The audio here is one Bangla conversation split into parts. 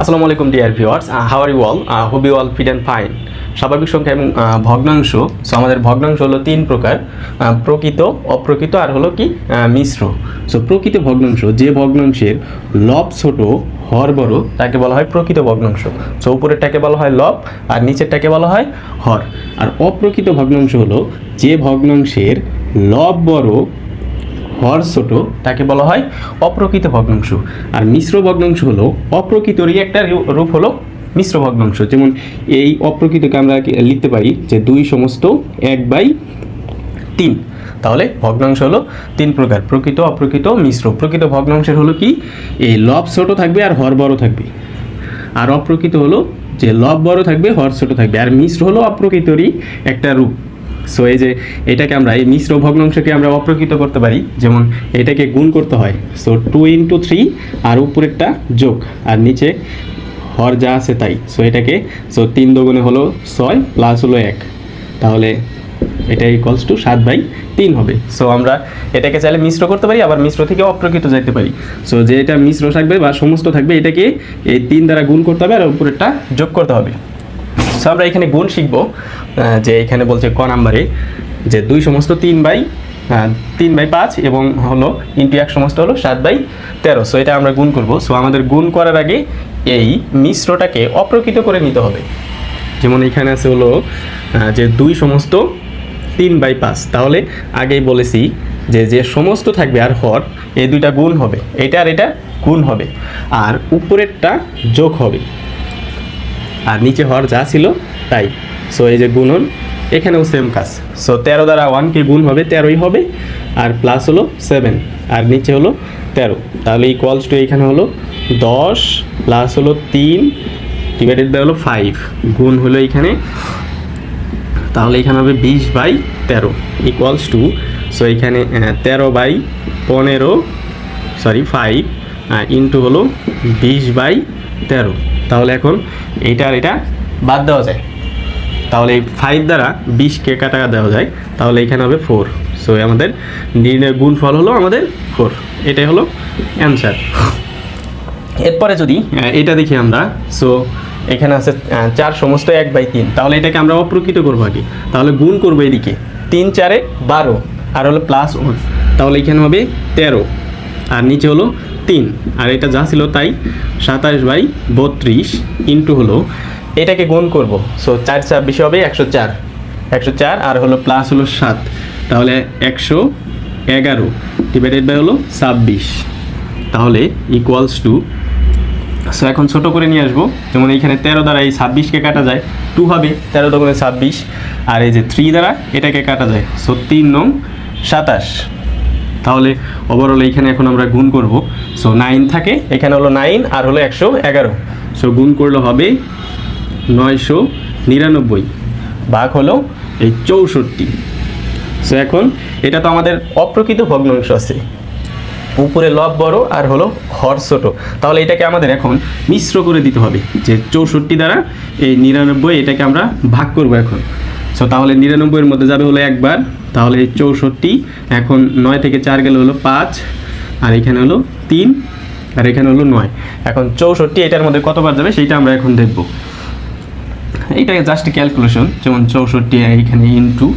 আসসালামু আলাইকুম dear viewers are you all hope you all fit and fine স্বাভাবিক সংখ্যা এবং ভগ্নাংশ সো আমাদের ভগ্নাংশ হলো তিন প্রকার প্রকৃত অপ্রকৃত আর হলো কি আহ, মিশ্র। সো প্রকৃত ভগ্নাংশ যে ভগ্নাংশের লব ছোট হর বড় তাকে বলা হয় প্রকৃত ভগ্নাংশ। সো উপরেরটাকে বলা হয় লব আর নিচেরটাকে বলা হয় হর। আর অপ্রকৃত ভগ্নাংশ হলো যে ভগ্নাংশের লব বড় হর ছোট, তাকে বলা হয় অপ্রকৃত ভগ্নাংশ। আর মিশ্র ভগ্নাংশ হলো অপ্রকৃতরই একটা রূপ হলো মিশ্র ভগ্নাংশ। যেমন এই অপ্রকৃতকে আমরা লিখতে পারি যে দুই সমস্ত এক বাই তিন। তাহলে ভগ্নাংশ হলো তিন প্রকার, প্রকৃত, অপ্রকৃত, মিশ্র। প্রকৃত ভগ্নাংশের হলো কি? এই লব ছোট থাকবে আর হর বড় থাকবে। আর অপ্রকৃত হলো যে লব বড় থাকবে, হর ছোট থাকবে। আর মিশ্র হলো অপ্রকৃতরই একটা রূপ। সো এই যে এটাকে আমরা, এই মিশ্র ভগ্নাংশকে আমরা অপ্রকৃত করতে পারি, যেমন এটাকে গুণ করতে হয়। সো টু ইন্টু থ্রি আর উপরেরটা যোগ, আর নিচে হর যা আছে তাই। সো এটাকে সো তিন দোগুণে হলো ছয় প্লাস হলো এক। তাহলে এটা ইকুয়ালস টু সাত বাই তিন হবে। সো আমরা এটাকে চাইলে মিশ্র করতে পারি, আবার মিশ্র থেকে অপ্রকৃত যাইতে পারি। সো যে এটা মিশ্র থাকবে বা সমস্ত থাকবে, এটাকে এই তিন দ্বারা গুণ করতে হবে আর উপরেরটা যোগ করতে হবে। সো আমরা এখানে গুণ শিখব যে এখানে বলছে ক নাম্বারে, যে দুই সমস্ত তিন বাই তিন বাই পাঁচ এবং হলো ইন্টু এক সমস্ত হলো সাত বাই তেরো। সো এটা আমরা গুণ করব। সো আমাদের গুণ করার আগে এই মিশ্রটাকে অপ্রকৃত করে নিতে হবে। যেমন এখানে আছে হলো যে দুই সমস্ত তিন বাই পাঁচ। তাহলে আগেই বলেছি যে যে সমস্ত থাকবে আর হর, এই দুইটা গুণ হবে। এটা আর এটা গুণ হবে। আর উপরেরটা যোগ হবে। আর নিচে হর যা ছিল, তাই। সো এই যে গুণন, এখানেও সেম কাজ। সো তেরো দ্বারা ওয়ানকে গুণ হবে, তেরোই হবে, আর প্লাস হলো সেভেন আর নিচে হলো তেরো। তাহলে ইকুয়ালস টু এখানে হলো দশ প্লাস হলো তিন ডিভাইডেড বাই হলো ফাইভ গুণ হলো এখানে, তাহলে এখানে হবে বিশ বাই তেরো ইকুয়ালস টু সো এখানে তেরো বাই পনেরো সরি ফাইভ ইন্টু হলো বিশ বাই তেরো। তাহলে এখন এইটা আর এটা বাদ দেওয়া যায়। তাহলে এই ফাইভ দ্বারা বিশকে কাটা দেওয়া যায়। তাহলে এখানে হবে ফোর সো আমাদের নির্ণয় গুণ ফল হলো আমাদের ফোর এটাই হলো অ্যান্সার এরপরে যদি এটা দেখি আমরা। সো এখানে আছে চার সমস্ত এক বাই তিন। তাহলে এটাকে আমরা অপ্রকৃত করব আগে। তাহলে গুণ করব এদিকে তিন, চারে বারো। আর হলো প্লাস ওয়ান তাহলে এখানে হবে তেরো। আর নিচে হলো তিন। আর এটা যা ছিল তাই সাতাশ বাই বত্রিশ ইন্টু হলো এটাকে গুণ করব। সো চার ছাব্বিশে হবে একশো চার। একশো চার আর হলো প্লাস হলো সাত। তাহলে একশো এগারো ডিভাইডেড বাই হলো ছাব্বিশ। তাহলে ইকুয়ালস টু সো এখন ছোট করে নিয়ে আসব। যেমন এইখানে তেরো দ্বারা এই ছাব্বিশকে কাটা যায় টু হবে, তেরো দোকানে ছাব্বিশ। আর এই যে থ্রি দ্বারা এটাকে কাটা যায় সো তিন নং সাতাশ। তাহলে ওভারঅল এইখানে এখন আমরা গুণ করব। সো নাইন থাকে, এখানে হলো নাইন আর হলো একশো এগারো। সো গুণ করলে হবে নয়শো নিরানব্বই। ভাগ হলো এই চৌষট্টি। সো এখন এটা তো আমাদের অপ্রকৃত ভগ্নাংশ আছে। উপরে লব বড়, আর হলো হর ছোট। তাহলে এটাকে আমাদের এখন মিশ্র করে দিতে হবে যে চৌষট্টি দ্বারা এই নিরানব্বই এটাকে আমরা ভাগ করব এখন। সো তাহলে নিরানব্বইয়ের মধ্যে যাবে হলো একবার। তাহলে চৌষট্টি, এখন নয় থেকে চার গেলে হলো পাঁচ, আর এখানে হলো তিন, আর এখানে হলো নয়। এখন চৌষট্টি, এটার মধ্যে কতবার যাবে সেইটা আমরা এখন দেখব। এইটাকে জাস্ট ক্যালকুলেশন যেমন চৌষট্টি এইখানে ইন্টু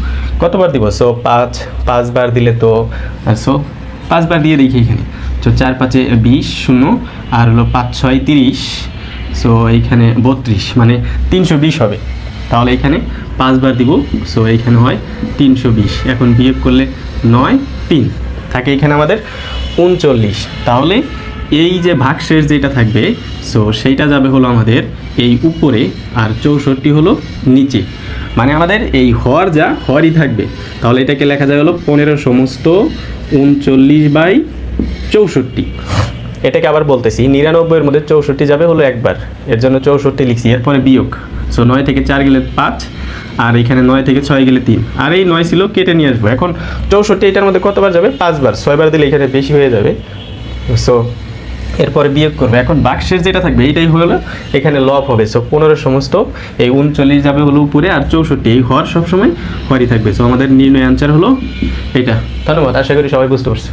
কতবার দিব? সো পাঁচ, পাঁচবার দিলে তো সো পাঁচবার দিয়ে দেখি এখানে। তো চার পাঁচে বিশ, শূন্য, আর হলো পাঁচ, ছয়, তিরিশ। সো এইখানে বত্রিশ মানে তিনশো বিশ হবে। তাহলে এখানে পাঁচবার দিব সো এইখানে হয় তিনশো বিশ। এখন বিয়োগ করলে নয়, তিন। থাকে এখানে আমাদের উনচল্লিশ। তাহলে এই যে ভাগশেষ যেটা থাকবে সো সেইটা যাবে হলো আমাদের এই উপরে, আর চৌষট্টি হলো নিচে। মানে আমাদের এই হর যা, হরই থাকবে। তাহলে এটাকে লেখা যায় হলো পনেরো সমস্ত উনচল্লিশ বাই চৌষট্টি। এটাকে আবার বলতেছি, নিরানব্বইয়ের মধ্যে চৌষট্টি যাবে হলো একবার। এর জন্য চৌষট্টি লিখছি, এরপরে বিয়োগ। সো নয় থেকে চার গেলে পাঁচ, আর এখানে নয় থেকে ছয় গেলে তিন। আর এই নয় ছিল কেটে নিয়ে আসব। এখন চৌষট্টি এটার মধ্যে কতবার যাবে? পাঁচবার। ছয়বার দিলে এখানে বেশি হয়ে যাবে। সো এরপরে বিয়োগ করবে। এখন বাক্সের যেটা থাকবে, এইটাই হলো এখানে লব হবে। সো পনেরো সমস্ত, এই উনচল্লিশ যাবে হলো উপরে, আর চৌষট্টি এই হর সবসময় হরই থাকবে। সো আমাদের নির্ণয় অ্যান্সার হলো এটা। ধন্যবাদ। আশা করি সবাই বুঝতে পারছ।